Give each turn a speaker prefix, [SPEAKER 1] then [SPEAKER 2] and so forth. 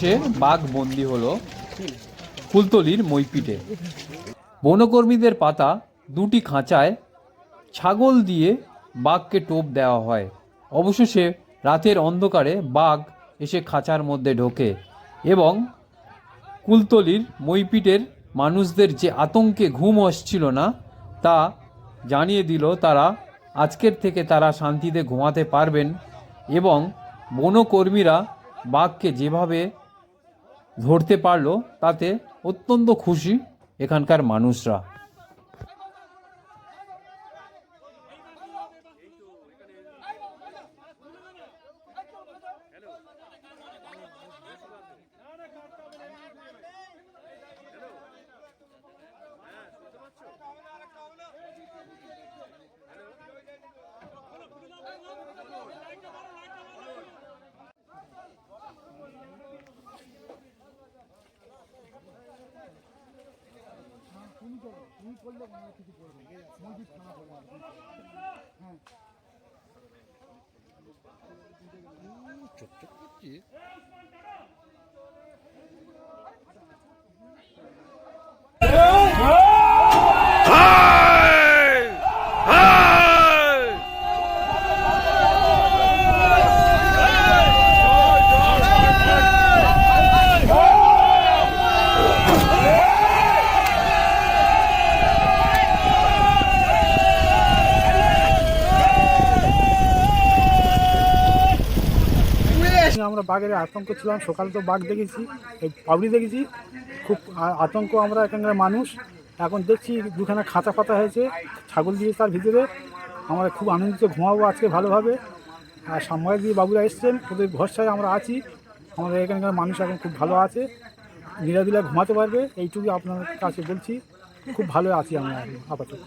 [SPEAKER 1] সে বাঘ বন্দি হলো ফুলতলির মইপিটে। বনকর্মীদের পাতা দুটি খাঁচায় ছাগল দিয়ে বাঘকে টোপ দেওয়া হয়। অবশেষে রাতের অন্ধকারে বাঘ এসে খাঁচার মধ্যে ঢোকে এবং কুলতলির মইপিটের মানুষদের যে আতঙ্কে ঘুম আসছিল না, তা জানিয়ে দিল তারা, আজকের থেকে তারা শান্তিতে ঘুমাতে পারবেন এবং বনকর্মীরা বাঘকে যেভাবে ধরতে পারল তাতে অত্যন্ত খুশি এখানকার মানুষরা। তুমি করো তুমি করলে ওনারা কিছু করবে মসজিদ খানা করবে হ্যাঁ চোখ চোখ করছে
[SPEAKER 2] আমরা বাঘের আতঙ্ক ছিলাম, সকালে তো বাঘ দেখেছি, এই পাবলি দেখেছি। খুব আতঙ্ক আমরা এখানকার মানুষ। এখন দেখছি দুখানা খাঁচা পাতা হয়েছে, ছাগল দিয়ে তার ভিতরে। আমরা খুব আনন্দিত, ঘুমাবো আজকে ভালোভাবে। আর দিয়ে বাবুরা এসছেন, ওদের ভরসায় আমরা আছি। আমাদের এখানকার মানুষ এখন খুব ভালো আছে। নিরাবিলা ঘুমাতে পারবে, এইটুকু আপনার কাছে বলছি। খুব ভালো আছি আমরা আপাতত।